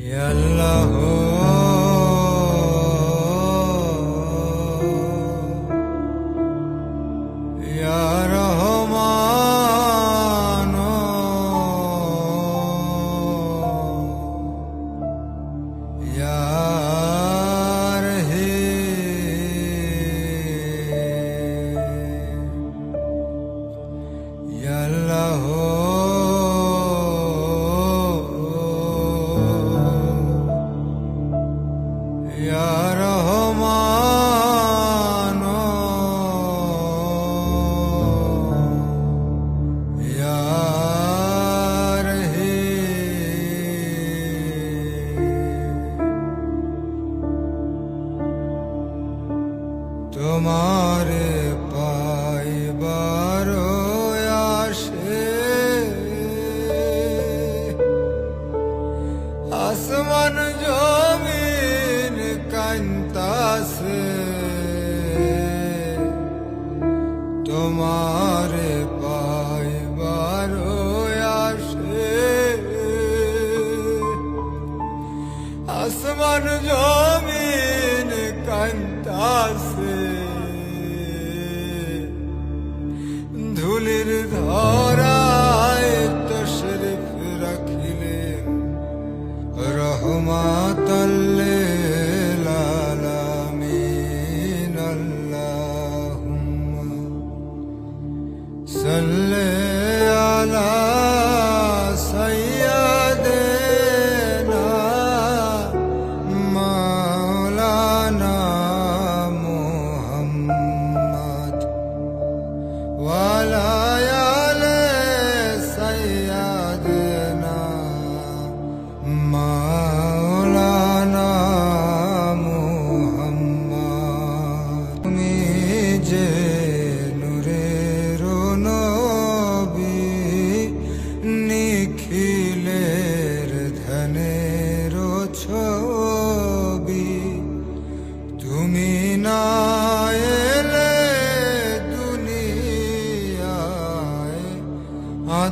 Ya Allah oh. তোমারে পাইবার আসে। আসমান জমিন কান্তাসে তোমারে পাইবার আসে। আসমান জমিন কান্তাসে Ala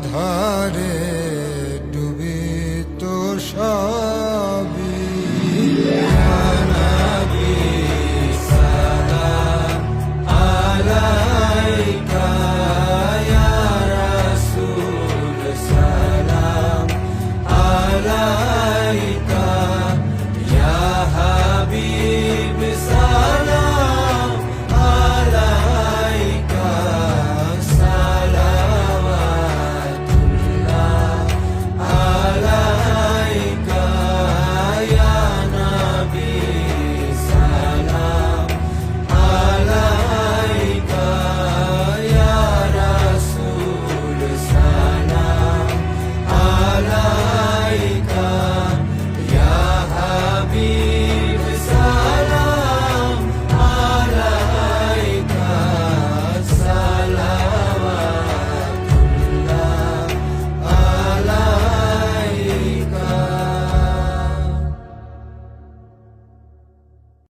ধারে